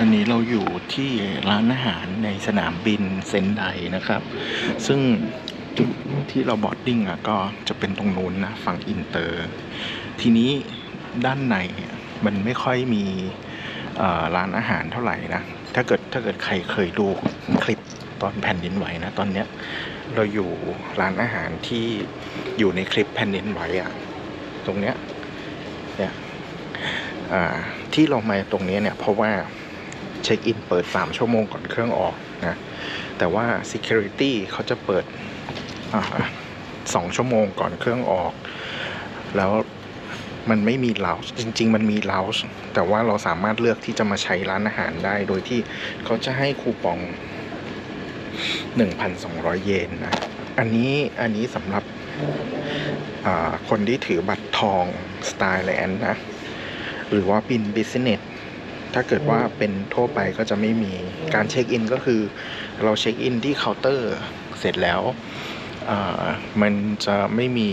อันนี้เราอยู่ที่ร้านอาหารในสนามบินเซนไดนะครับ ซึ่งจุดที่เราบอดดิ้งอะก็จะเป็นตรงนู้นนะฝั่งอินเตอร์ ทีนี้ด้านในมันไม่ค่อยมีร้านอาหารเท่าไหร่นะ ถ้าเกิดถ้าเกิดใครเคยดูคลิปตอนแผ่นดินไหวนะตอนเนี้ยเราอยู่ร้านอาหารที่อยู่ในคลิปแผ่นดินไหวอะตรงเนี้ยเนี่ยอ่าที่เรามาตรงนี้เนี่ยเพราะว่า เช็คอินเปิด 3 ชั่วโมงก่อนเครื่องออกนะ แต่ว่า Security เขาจะเปิดอ่าสองชั่วโมงก่อนเครื่องออก แล้วมันไม่มีเลาจริง ๆ มันมีเลาแต่ว่าเราสามารถเลือกที่จะมาใช้ร้านอาหารได้ โดยที่เขาจะให้คูปอง 1,200 เยนนะ อันนี้อันนี้สำหรับคนที่ถือบัตรทองสไตล์แลนด์นะ หรือว่าบินบิสเนส ถ้าเกิดว่าเป็นทั่วไปก็จะไม่มีการเช็คอินก็คือ เราเช็คอินที่เคาน์เตอร์เสร็จแล้วมันจะไม่มี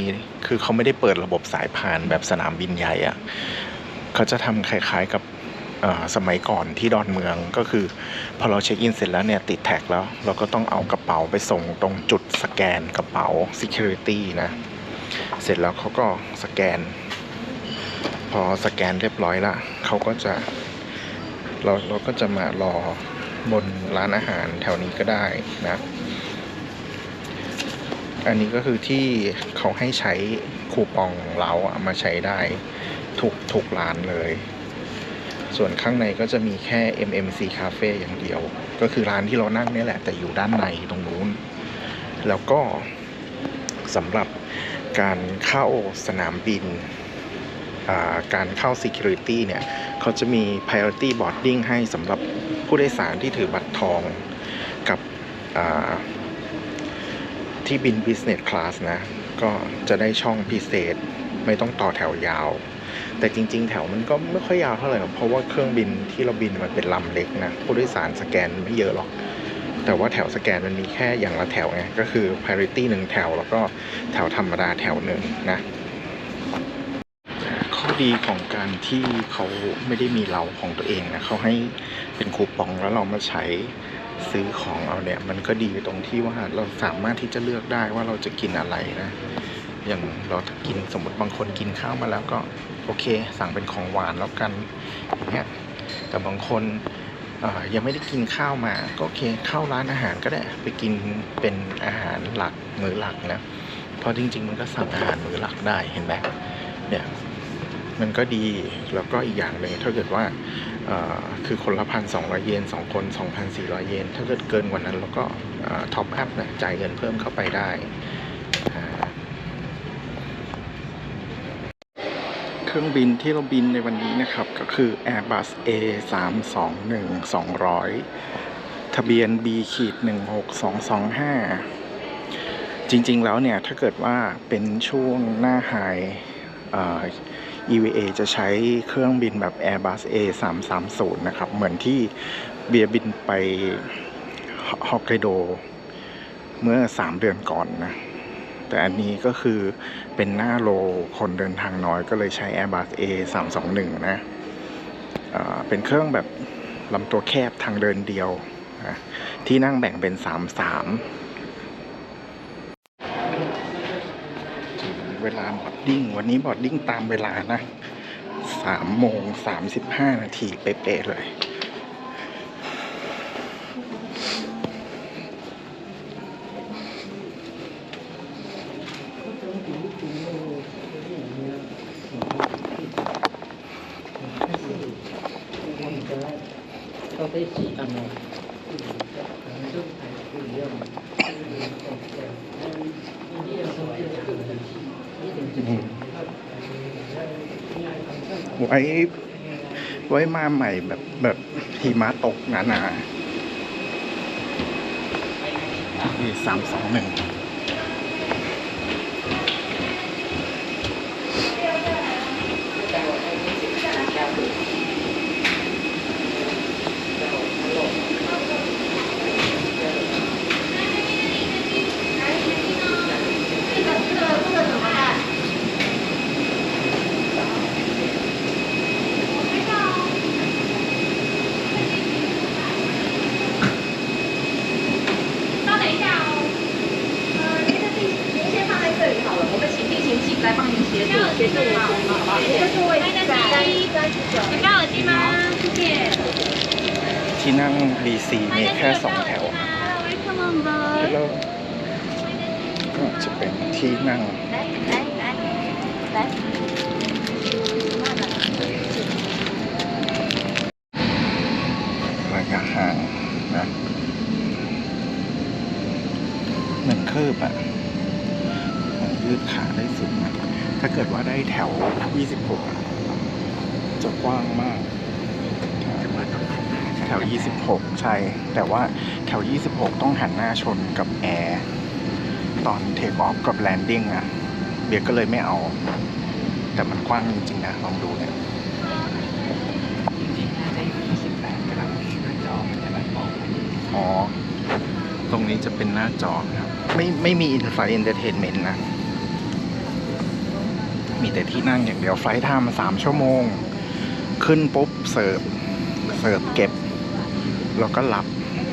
คือเขาไม่ได้เปิดระบบสายพานแบบสนามบินใหญ่อะเขาจะทำคล้ายๆกับสมัยก่อนที่ดอนเมืองก็คือ พอเราเช็คอินเสร็จแล้วเนี่ยติดแท็กแล้ว เราก็ต้องเอากระเป๋าไปส่งตรงจุดสแกนกระเป๋า Security นะ เสร็จแล้วเขาก็สแกน พอสแกนเรียบร้อยละเขาก็จะ เราเราก็จะมารอบนร้านอาหารแถวนี้ก็ได้นะ อันนี้ก็คือที่เขาให้ใช้คูปองเราอะมาใช้ได้ทุกทุกร้านเลย ส่วนข้างในก็จะมีแค่ MMC Cafe อย่างเดียว ก็คือร้านที่เรานั่งนี่แหละแต่อยู่ด้านในตรงนู้น แล้วก็สำหรับการเข้าสนามบินอ่าการเข้า Security เนี่ย เขาจะมี priority boarding ให้สำหรับผู้โดยสารที่ถือบัตรทองกับที่บิน business class นะ ก็จะได้ช่องพิเศษไม่ต้องต่อแถวยาว แต่จริง ๆ แถวมันก็ไม่ค่อยยาวเท่าไหร่หรอกเพราะว่าเครื่องบินที่เราบินมันเป็นลำเล็กนะ ผู้โดยสารสแกนไม่เยอะหรอก แต่ว่าแถวสแกนมันมีแค่อย่างละแถวไง ก็คือ priority หนึ่งแถว แล้วก็แถวธรรมดาแถวหนึ่งนะ ดีของการที่เขาไม่ได้มีเราของตัวเองนะเขาให้เป็นคูปองแล้วเรามาใช้ซื้อของเอาเนี่ย มันก็ดีตรงที่ว่าเราสามารถที่จะเลือกได้ว่าเราจะกินอะไรนะอย่างเราถ้ากินสมมติบางคนกินข้าวมาแล้วก็โอเค สั่งเป็นของหวานแล้วกันอย่างเงี้ยแต่บางคนยังไม่ได้กินข้าวมาก็โอเคเข้าร้านอาหารก็ได้ไปกินเป็นอาหารหลักมื้อหลักนะเพราะจริง ๆ มันก็สั่งอาหารมื้อหลักได้เห็นไหมเนี่ย มันก็ดีแล้วก็อีกอย่างหนึ่งถ้าเกิดว่าคือคนละพันสองร้อยเยนสองคนสองพันสี่ร้อยเยนถ้าเกิดเกินกว่านั้นเราก็ท็อปอัพนะจ่ายเงินเพิ่มเข้าไปได้เครื่องบินที่เราบินในวันนี้นะครับก็คือ Airbus A 3 2 1 200 ทะเบียน B ขีด16225 จริงๆแล้วเนี่ย ถ้าเกิดว่าเป็นช่วงหน้าไฮ EVA จะใช้เครื่องบินแบบ Airbus A330 นะครับ เหมือนที่เบียร์บินไปฮอกไกโดเมื่อ 3 เดือนก่อนนะ แต่อันนี้ก็คือเป็นหน้าโลคนเดินทางน้อยก็เลยใช้ Airbus A321 นะอ่าเป็นเครื่องแบบลำตัวแคบทางเดินเดียวนะที่นั่งแบ่งเป็น 3 3 ถึง เวลาบอดดิ้ง วันนี้บอดดิ้งตามเวลานะสามโมงสามสิบห้านาทีเป๊ะเลย ไว้ ไว้มาใหม่แบบแบบหิมะตกหนาๆสามสองหนึ่ง ค่สองแถวแล้วก็จะเป็นที่นั่งระยะห่างนะหนึ่งคืบอะมันยืดขาได้สุดนะถ้าเกิดว่าได้แถว 26 จะกว้างมาก 26 ใช่ แต่ว่าแถว 26 ต้องหันหน้าชนกับแอร์ตอนเทคออฟกับแลนดิ้งอะเบียร์ก็เลยไม่เอา แต่มันกว้างจริงๆนะ ลองดูเนี่ยอ๋อ ตรงนี้จะเป็นหน้าจอนะครับ ไม่ไม่มีอินไฟเอนเตอร์เทนเมนต์นะ มีแต่ที่นั่งอย่างเดียวไฟล์ไทม์สามชั่วโมง ขึ้นปุ๊บเสิร์ฟเสิร์ฟเก็บ แล้วก็หลับ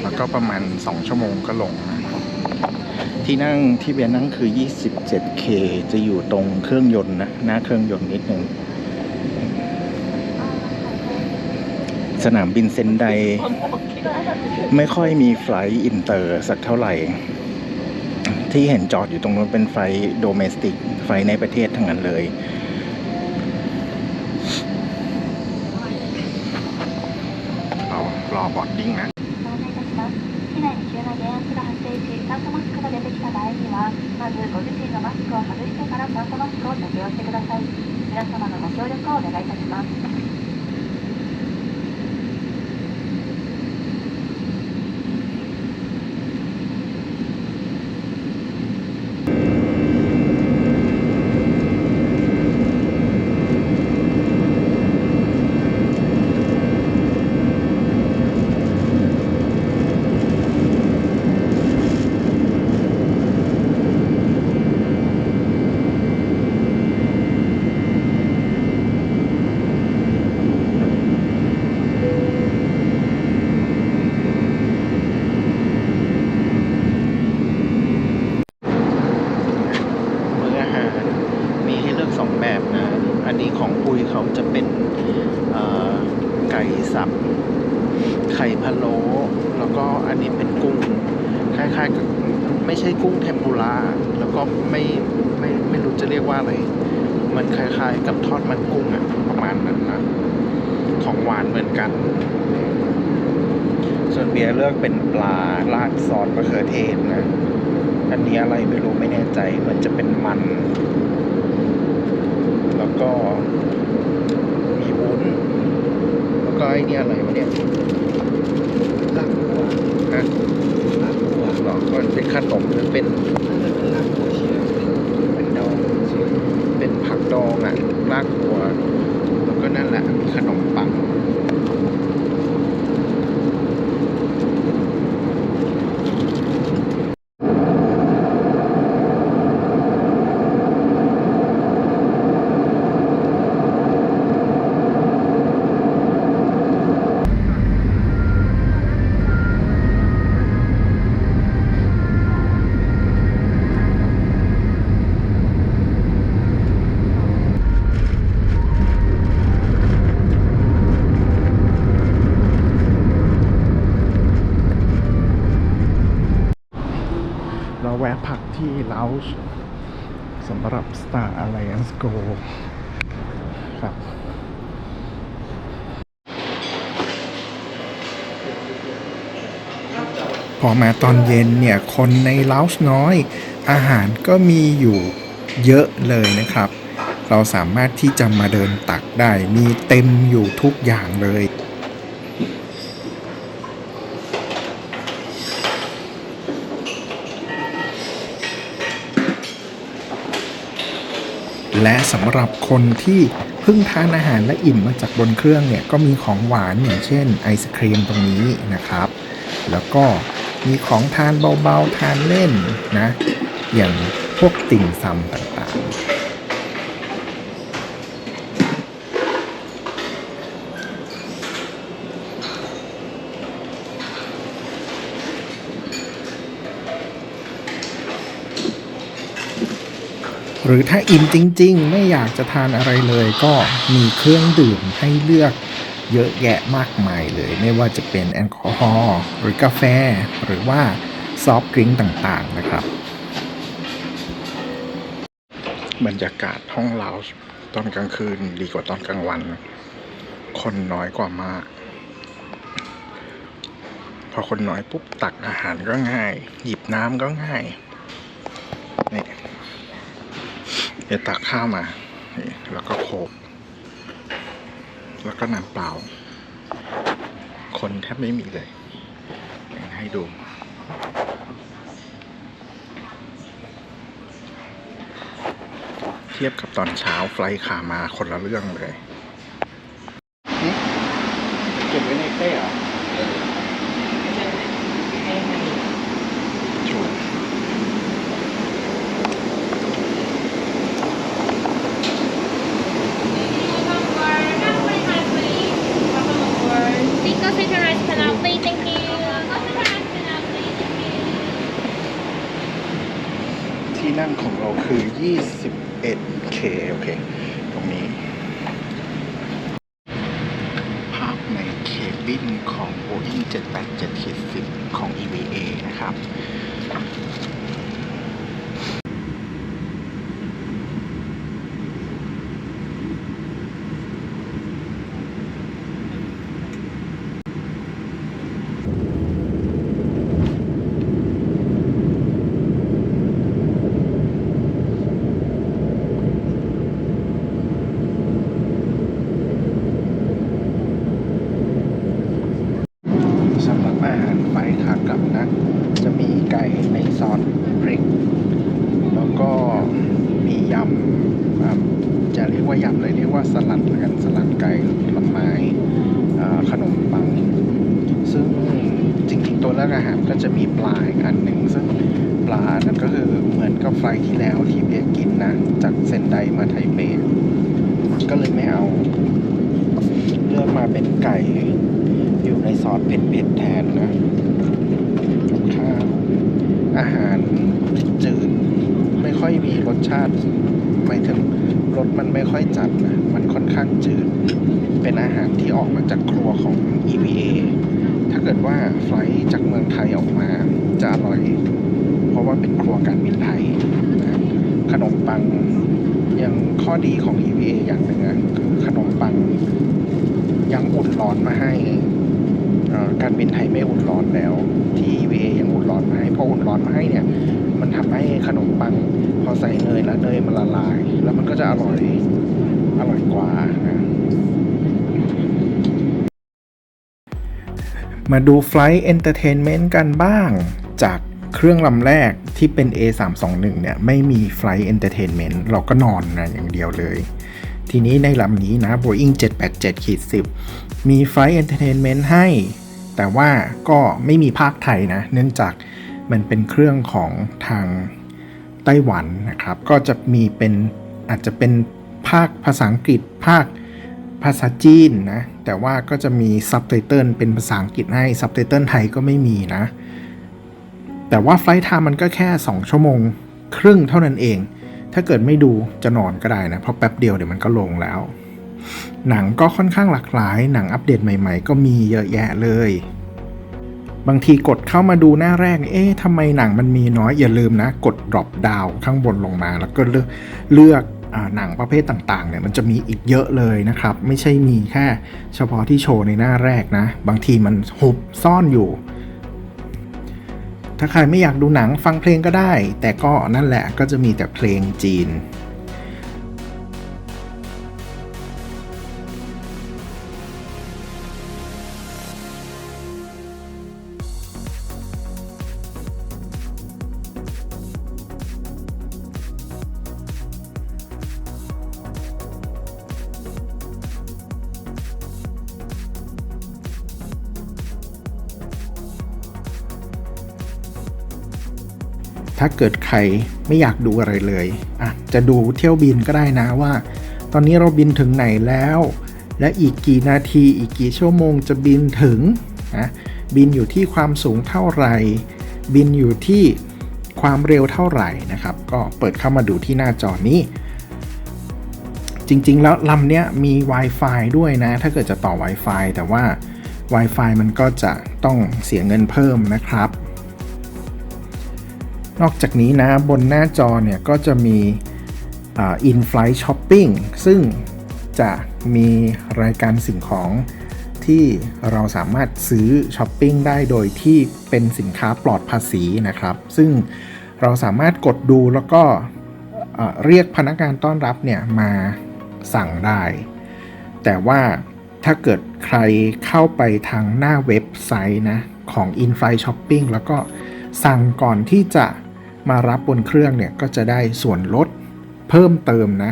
แล้วก็ประมาณสองชั่วโมงก็ลงนะที่นั่งที่เบียนั่งคือ 27K จะอยู่ตรงเครื่องยนต์นะ หน้าเครื่องยนต์นิดหนึ่ง สนามบินเซนไดไม่ค่อยมีไฟลท์อินเตอร์สักเท่าไหร่ ที่เห็นจอดอยู่ตรงนู้นเป็นไฟล์โดเมสติก ไฟล์ในประเทศทั้งนั้นเลย รู้จะเรียกว่าอะไรมันคล้ายๆ กับทอดมันกุ้งอะประมาณนั้นนะของหวานเหมือนกัน ส่วนเบียร์เลือกเป็นปลาราดซอสมะเขือเทศนะ อันนี้อะไรไม่รู้ไม่แน่ใจเหมือนจะเป็นมัน แล้วก็มีวุ้น แล้วก็ไอ้นี่อะไรวะเนี่ยลาบบัวฮะลาบบัวหรอมันเป็นขนมหรือเป็นลาบบัวเชียเป็นดองเป็นผักดองอะลากบัว แล้วก็นั่นแหละมีขนมปัง เราแวะพักที่ลา g e สำหรับ Star Alliance Go ครับ พอมาตอนเย็นเนี่ยคนในลา g e น้อย อาหารก็มีอยู่เยอะเลยนะครับ เราสามารถที่จะมาเดินตักได้มีเต็มอยู่ทุกอย่างเลยและสำหรับคนที่เพิ่งทานอาหารและอิ่มมาจากบนเครื่องเนี่ยก็มีของหวานอย่างเช่นไอศครีมตรงนี้นะครับ แล้วก็ มีของทานเบาๆ ทานเล่นนะ อย่างพวกติ่มซำต่างๆหรือถ้าอิ่มจริง ๆ ไม่อยากจะทานอะไรเลยก็มีเครื่องดื่มให้เลือก เยอะแยะมากมายเลย ไม่ว่าจะเป็นแอลกอฮอล์หรือกาแฟ หรือว่าซอฟต์ดริงก์ต่างๆนะครับ บรรยากาศห้องเราตอนกลางคืนดีกว่าตอนกลางวัน คนน้อยกว่ามาก พอคนน้อยปุ๊บตักอาหารก็ง่าย หยิบน้ำก็ง่ายนี่เดี๋ยวตักข้าวมานี่แล้วก็โขก แล้วก็น้ำเปล่า คนแทบไม่มีเลย ให้ดูเทียบกับตอนเช้าไฟล์ขามาคนละเรื่องเลยเก็บไว้ในเป้เหรอชัวร์ Cinco second rice canal, please. Thank you. Cinco second rice canal, please. Thank you. ที่นั่งของเราคือ 21K โอเค ต รงนี้ ภาพในเคบินของ Boeing 787-10 ของ EVA นะครับ สำหรับอาหารไฟขากลับนะ จะมีไก่ในซอสพริก แล้วก็มียำอ่าจะเรียกว่ายำเลยเรียกว่าสลัดแล้วกันสลัดไก่ผลไม้อ่าขนมปัง ซึ่งจริงๆตัวเลือกอาหารก็จะมีปลาอีกอันหนึ่ง ซึ่งปลานั่นก็คือเหมือนกับ ไฟที่แล้วที่เบียร์กินนะ จากเซนไดมาไทเป ก็เลยไม่เอา เลือกมาเป็นไก่ อยู่ในซอสเผ็ดๆแทนนะข้าวอาหารจืดไม่ค่อยมีรสชาติหมายถึงรสมันไม่ค่อยจัดนะ มันค่อนข้างจืด เป็นอาหารที่ออกมาจากครัวของ EVA ถ้าเกิดว่าไฟจากเมืองไทยออกมาจะอร่อย เพราะว่าเป็นครัวการบินไทย ขนมปังยังข้อดีของ EVA อย่างหนึ่งคือขนมปังยังอุ่นร้อนมาให้การบินไทยไม่อุ่นร้อนแล้ว ที่ EVA ยังอุ่นร้อนมาให้พออุ่นร้อนมาให้เนี่ย มันทำให้ขนมปังพอใส่เนยแล้วเนยมันละลาย แล้วมันก็จะอร่อยอร่อยกว่านะมาดู Flight Entertainment กันบ้างจาก เครื่องลำแรกที่เป็น A321 เนี่ยไม่มี Flight Entertainment เราก็นอนนะอย่างเดียวเลย ทีนี้ในลำนี้นะ Boeing 787-10 มี Flight Entertainment ให้ แต่ว่าก็ไม่มีภาคไทยนะ เนื่องจากมันเป็นเครื่องของทางไต้หวันนะครับ ก็จะมีเป็นอาจจะเป็นภาคภาษาอังกฤษภาคภาษาจีนนะ แต่ว่าก็จะมีซับไตเติลเป็นภาษาอังกฤษให้ซับไตเติลไทยก็ไม่มีนะ แต่ว่าไฟล์ไทม์มันก็แค่ 2 ชั่วโมงครึ่งเท่านั้นเอง ถ้าเกิดไม่ดูจะนอนก็ได้นะ เพราะแป๊บเดียวเดี๋ยวมันก็ลงแล้ว หนังก็ค่อนข้างหลากหลาย หนังอัปเดตใหม่ๆ ก็มีเยอะแยะเลย บางทีกดเข้ามาดูหน้าแรก เอ๊ะทำไมหนังมันมีน้อยอย่าลืมนะ กด drop down ข้างบนลงมา แล้วก็เลือกเลือกอหนังประเภทต่างๆเนี่ยมันจะมีอีกเยอะเลยนะครับ ไม่ใช่มีแค่ เฉพาะที่โชว์ในหน้าแรกนะ บางทีมันหุบซ่อนอยู่ ถ้าใครไม่อยากดูหนังฟังเพลงก็ได้ แต่ก็นั่นแหละก็จะมีแต่เพลงจีน ถ้าเกิดใครไม่อยากดูอะไรเลยอะจะดูเที่ยวบินก็ได้นะว่า ตอนนี้เราบินถึงไหนแล้ว และอีกกี่นาทีอีกกี่ชั่วโมงจะบินถึงนะบินอยู่ที่ความสูงเท่าไหร่ บินอยู่ที่ความเร็วเท่าไหร่นะครับ ก็เปิดเข้ามาดูที่หน้าจอนี้ จริงๆ แล้วลำเนี้ยมี Wi-Fi ด้วยนะ ถ้าเกิดจะต่อ Wi-Fi แต่ว่า Wi-Fi มันก็จะต้องเสียเงินเพิ่มนะครับ นอกจากนี้นะบนหน้าจอเนี่ยก็จะมีอ่า in-flight shopping ซึ่งจะมีรายการสิ่งของที่เราสามารถซื้อช้อปปิ้งได้โดยที่เป็นสินค้าปลอดภาษีนะครับ ซึ่งเราสามารถกดดูแล้วก็เรียกพนักงานต้อนรับเนี่ยมาสั่งได้ แต่ว่าถ้าเกิดใครเข้าไปทางหน้าเว็บไซต์นะของ InFly Shopping แล้วก็สั่งก่อนที่จะ มารับบนเครื่องเนี่ยก็จะได้ส่วนลดเพิ่มเติมนะ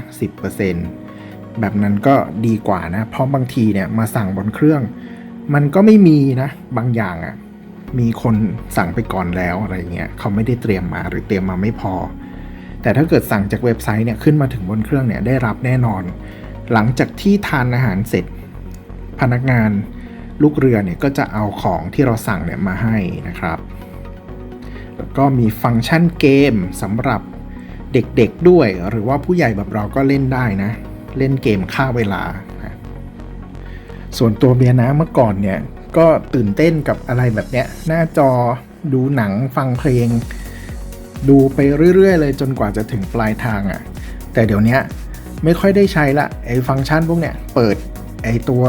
10%แบบนั้นก็ดีกว่านะ เพราะบางทีเนี่ยมาสั่งบนเครื่อง มันก็ไม่มีนะบางอย่างอะ่ะมีคนสั่งไปก่อนแล้วอะไรเงี้ยเขาไม่ได้เตรียมมาหรือเตรียมมาไม่พอ แต่ถ้าเกิดสั่งจากเว็บไซต์เนี่ยขึ้นมาถึงบนเครื่องเนี่ยได้รับแน่นอน หลังจากที่ทานอาหารเสร็จ พนักงานลูกเรือเนี่ยก็จะเอาของที่เราสั่งเนี่ยมาให้นะครับ ก็มีฟังก์ชันเกมสำหรับเด็กๆด้วย หรือว่าผู้ใหญ่แบบเราก็เล่นได้นะ เล่นเกมฆ่าเวลา ส่วนตัวเบียนะเมื่อก่อนเนี่ย ก็ตื่นเต้นกับอะไรแบบเนี้ย หน้าจอดูหนังฟังเพลง ดูไปเรื่อยๆ เลยจนกว่าจะถึงปลายทางอะ่ะ แต่เดี๋ยวนี้ไม่ค่อยได้ใช้ละไอ้ฟังก์ชันพวกเนี้ยเปิดไอ้ตัว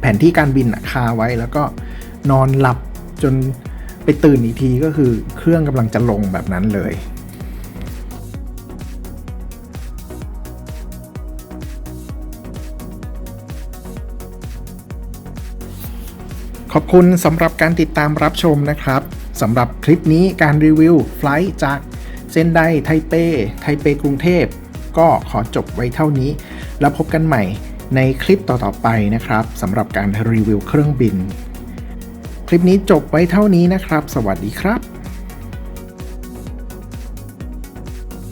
แผนที่การบินคาไว้แล้วก็นอนหลับจน ไปตื่นอีกทีก็คือเครื่องกำลังจะลงแบบนั้นเลย ขอบคุณสำหรับการติดตามรับชมนะครับสำหรับคลิปนี้การรีวิวไฟล์จากเส้นไดไทเป ไทเปกรุงเทพ ก็ขอจบไว้เท่านี้ แล้วพบกันใหม่ในคลิปต่อๆไปนะครับสำหรับการรีวิวเครื่องบิน คลิปนี้จบไว้เท่านี้นะครับ สวัสดีครับ